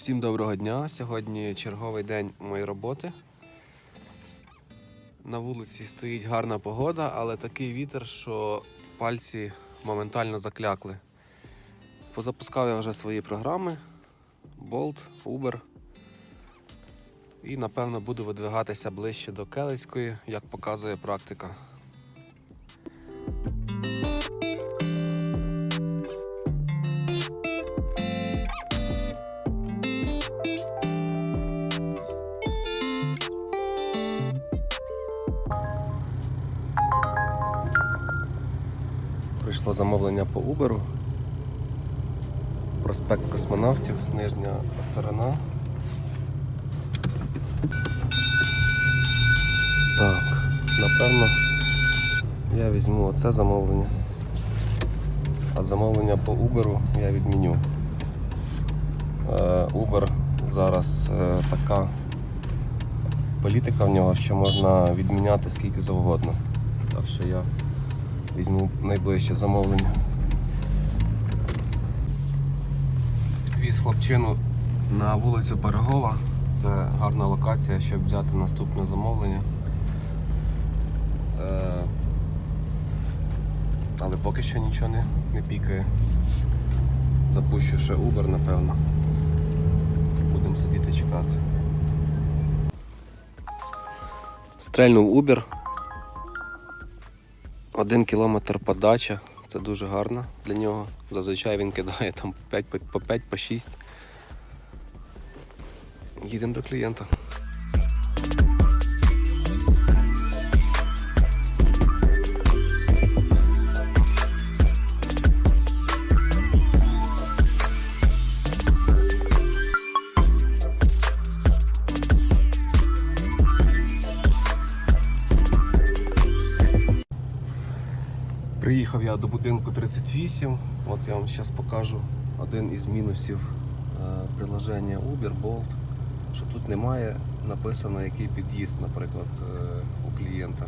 Всім доброго дня. Сьогодні черговий день моєї роботи. На вулиці стоїть гарна погода, але такий вітер, що пальці моментально заклякли. Позапускав я вже свої програми Bolt, Uber. І напевно буду видвигатися ближче до Келицької, як показує практика. Прийшло замовлення по Uber. Проспект космонавтів, нижня сторона. Так, напевно, я візьму оце замовлення. А замовлення по Uber я відміню. Е, Uber зараз е, така політика в нього, що можна відміняти скільки завгодно. Так що я візьму найближче замовлення. Підвіз хлопчину на вулицю Берегова. Це гарна локація, щоб взяти наступне замовлення. Е, але поки що нічого не, не пікає. Запущу ще Uber, напевно. Будемо сидіти чекати. Стрельнув Uber. Один кілометр подача, це дуже гарно для нього. Зазвичай він кидає там 5, по 5, по 6. Їдемо до клієнта. Приїхав я до будинку 38. От я вам зараз покажу один із мінусів е, приложення Uber, Bolt, що тут немає написано, який під'їзд, наприклад, е, у клієнта.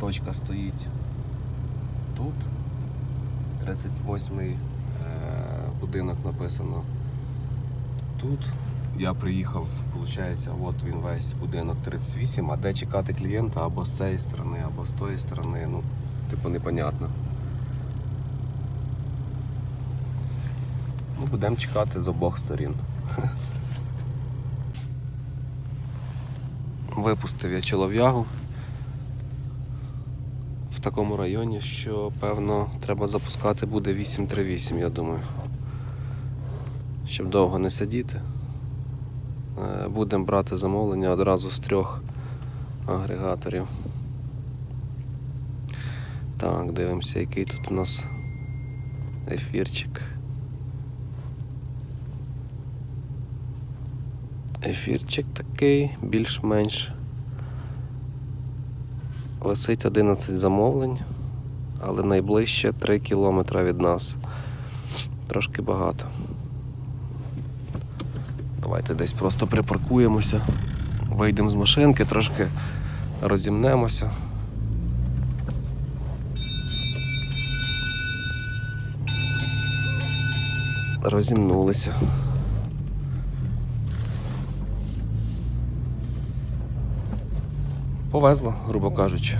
Точка стоїть тут. 38-й е, будинок написано тут. Я приїхав, виходить, от він весь будинок 38, а де чекати клієнта або з цієї сторони, або з тої сторони, ну, типу, непонятно. Ну, будемо чекати з обох сторін. Випустив я чолов'ягу в такому районі, що певно треба запускати буде 838, я думаю. Щоб довго не сидіти. Е, Будемо брати замовлення одразу з трьох агрегаторів. Так, дивимося, який тут у нас ефірчик. Ефірчик такий, більш-менш. Висить 11 замовлень, але найближче 3 кілометри від нас. Трошки багато. Давайте десь просто припаркуємося, вийдемо з машинки, трошки розімнемося. Розімнулися. Повезло, грубо кажучи.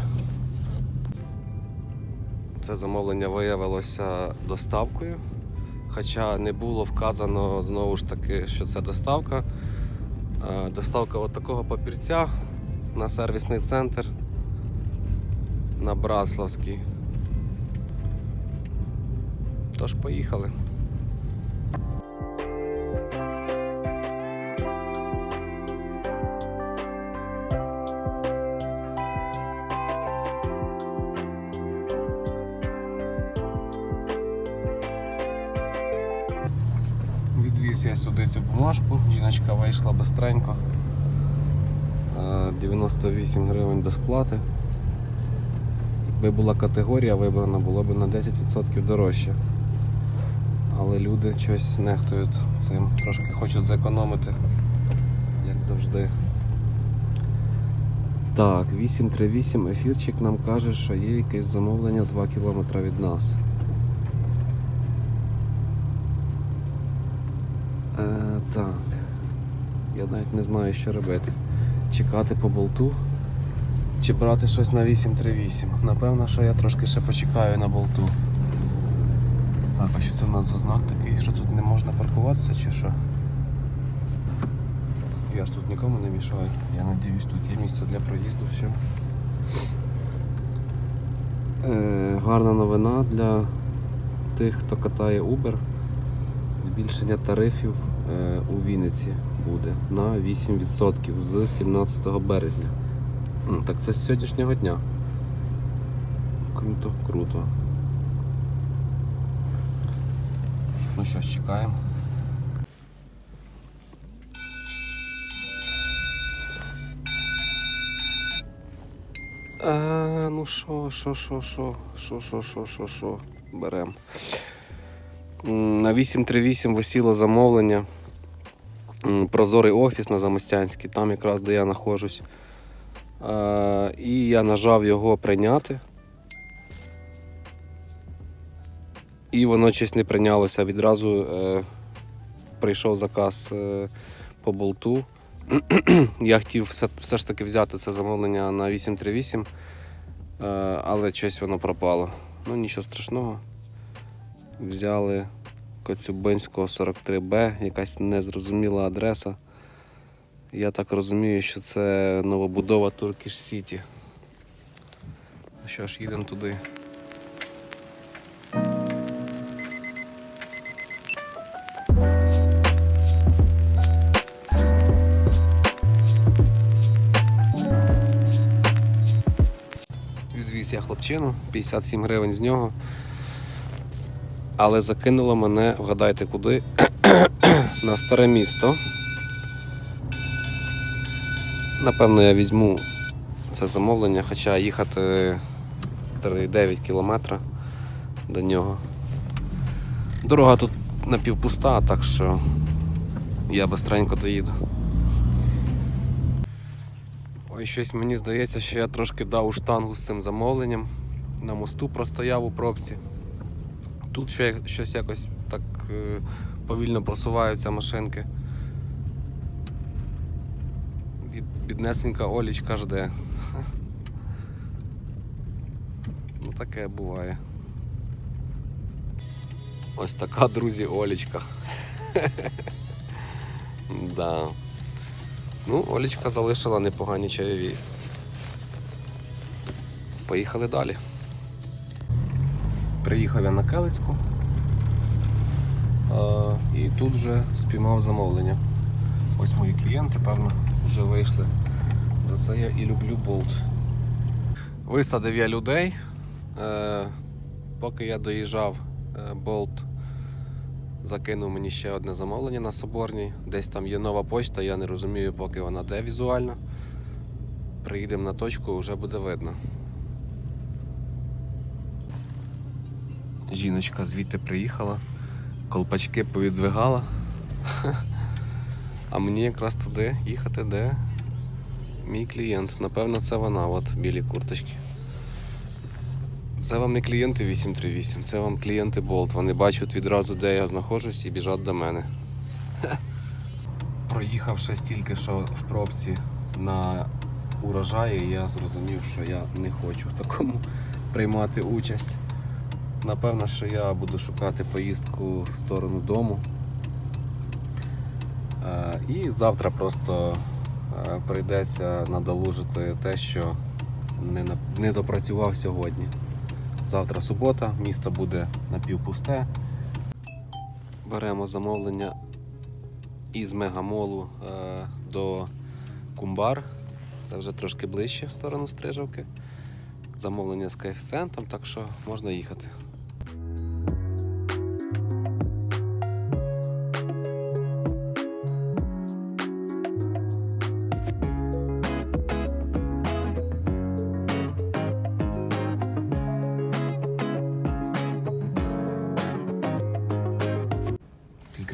Це замовлення виявилося доставкою. Хоча не було вказано знову ж таки, що це доставка. Е, Доставка от такого папірця на сервісний центр на Браславський. Тож поїхали. Я сюди цю бумажку, жіночка вийшла бистренько. Е, 98 гривень до сплати. Якби була категорія вибрана, було б на 10% дорожче. Але люди щось нехтують цим, трошки хочуть зекономити, як завжди. Так, 838 ефірчик нам каже, що є якесь замовлення 2 км від нас. Е, так. Я навіть не знаю, що робити. Чекати по болту чи брати щось на 838. Напевно, що я трошки ще почекаю на болту. Так, а що це в нас за знак такий? Що тут не можна паркуватися чи що? Я ж тут нікому не мішаю. Я надіюсь, тут є місце для проїзду, все. Е, гарна новина для тих, хто катає Uber. Збільшення тарифів у Вінниці буде на 8% з 17 березня. Так це з сьогоднішнього дня. Круто, круто. Ну що чекаємо. А, ну що, що, що, що, що, що, що, що, що, берем. На 838 висіло замовлення. Прозорий офіс на Замостянській, там якраз де я знаходжусь. А, І я нажав його прийняти. І воно щось не прийнялося. Відразу е, прийшов заказ е, по болту. Я хотів все, все ж таки взяти це замовлення на 838, е, але щось воно пропало. Ну нічого страшного. Взяли Коцюбинського 43Б, якась незрозуміла адреса. Я так розумію, що це новобудова City. Ну Що ж, їдемо туди. Відвіз я хлопчину, 57 гривень з нього. Але закинуло мене, вгадайте куди, на старе місто. Напевно, я візьму це замовлення, хоча їхати 3,9 кілометра до нього. Дорога тут напівпуста, так що я бистренько доїду. Ой, щось мені здається, що я трошки дав штангу з цим замовленням. На мосту простояв у пробці. Тут ще щось якось так е, повільно просуваються машинки. Бід, біднесенька Олічка жде. Ну таке буває. Ось така, друзі, Олічка. да. Ну, Олічка залишила непогані чайові. Поїхали далі. Приїхав я на Келицьку і тут вже спіймав замовлення. Ось мої клієнти, певно, вже вийшли. За це я і люблю болт. Висадив я людей. Е, поки я доїжджав, е, болт закинув мені ще одне замовлення на Соборній. Десь там є нова почта, я не розумію, поки вона де візуально. Приїдемо на точку, вже буде видно. Жіночка звідти приїхала, колпачки повідвигала. А мені якраз туди їхати, де мій клієнт. Напевно, це вона, от білі курточки. Це вам не клієнти 838, це вам клієнти Bolt. Вони бачать відразу, де я знаходжусь і біжать до мене. Проїхавши стільки, що в пробці на урожаї, я зрозумів, що я не хочу в такому приймати участь. Напевно, що я буду шукати поїздку в сторону дому. Е, І завтра просто е, прийдеться надолужити те, що не, допрацював сьогодні. Завтра субота, місто буде напівпусте. Беремо замовлення із мегамолу е, до Кумбар. Це вже трошки ближче в сторону Стрижавки. Замовлення з коефіцієнтом, так що можна їхати.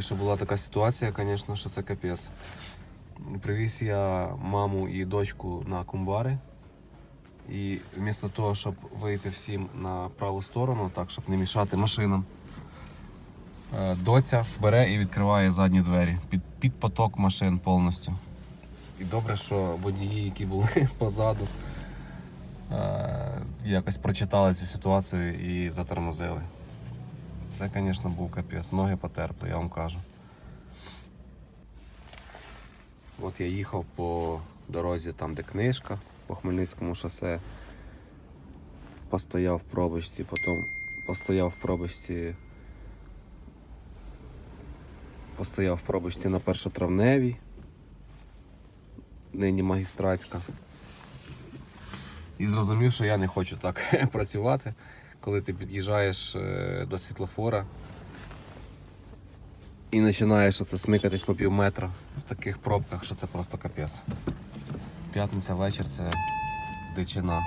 Що була така ситуація, звісно, що це капець. Привіз я маму і дочку на кумбари. І вмісто того, щоб вийти всім на праву сторону, так, щоб не мішати машинам, Е, Доця бере і відкриває задні двері під, під поток машин повністю. І добре, що водії, які були позаду, е, якось прочитали цю ситуацію і затормозили. Це, звісно, був капець. Ноги потерпли, я вам кажу. От я їхав по дорозі там, де книжка, по Хмельницькому шосе. Постояв в пробочці, потім постояв в пробочці. Постояв в пробочці на першотравневій, нині магістратська. І зрозумів, що я не хочу так працювати, коли ти під'їжджаєш е, до світлофора і починаєш оце смикатись по пів метра в таких пробках, що це просто капець. П'ятниця вечір це дичина.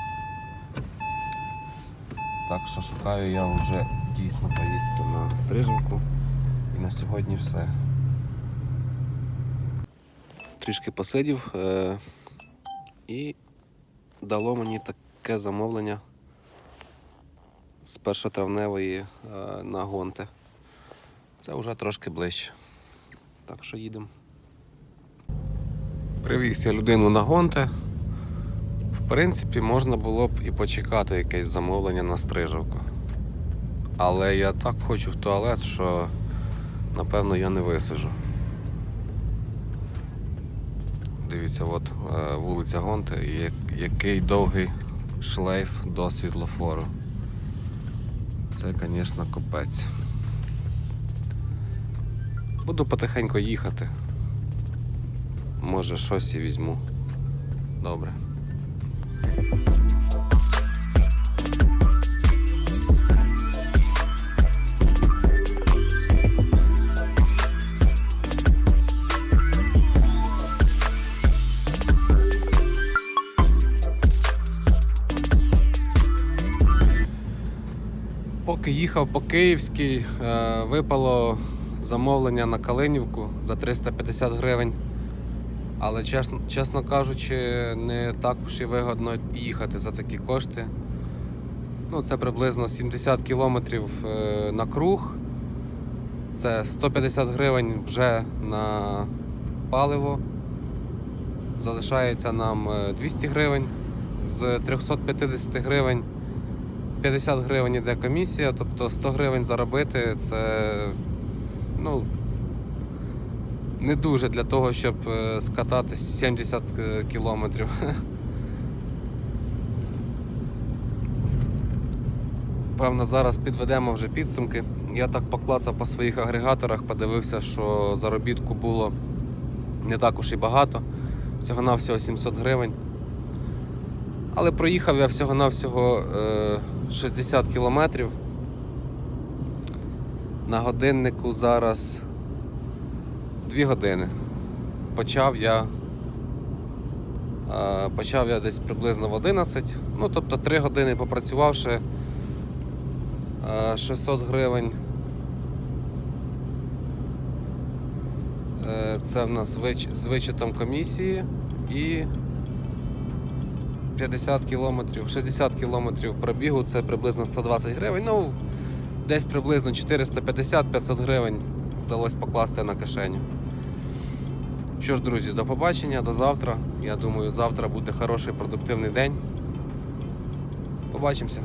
Так що шукаю я вже дійсно поїздку на стриженку. І на сьогодні все. Трішки посидів е- і дало мені таке замовлення з першотравневої е- на Гонте. Це вже трошки ближче. Так що їдемо. Привіз я людину на Гонте. В принципі, можна було б і почекати якесь замовлення на стрижавку. Але я так хочу в туалет, що напевно я не висижу. Дивіться, от е, вулиця Гонте який довгий шлейф до світлофору. Це, звісно, копець. Буду потихеньку їхати. Може щось і візьму. Добре. Їхав по Київській, е, випало замовлення на Калинівку за 350 гривень. Але чесно, чесно кажучи, не так уж і вигодно їхати за такі кошти. Ну, це приблизно 70 кілометрів е, на круг. Це 150 гривень вже на паливо. Залишається нам е, 200 гривень. З 350 гривень 50 гривень іде комісія, тобто 100 гривень заробити це ну, не дуже для того, щоб е, скатати 70 е, кілометрів. Певно, зараз підведемо вже підсумки. Я так поклацав по своїх агрегаторах, подивився, що заробітку було не так уж і багато, всього-навсього 700 гривень. Але проїхав я всього-навсього е, 60 кілометрів. На годиннику зараз 2 години. Почав я. е, Почав я десь приблизно в 11. Ну, тобто 3 години попрацювавши е, 600 гривень. Е, Це в нас з вичетом комісії і 50 кілометрів, 60 кілометрів пробігу це приблизно 120 гривень. Ну, десь приблизно 450-500 гривень вдалося покласти на кишеню. Що ж, друзі, до побачення, до завтра. Я думаю, завтра буде хороший продуктивний день. Побачимося.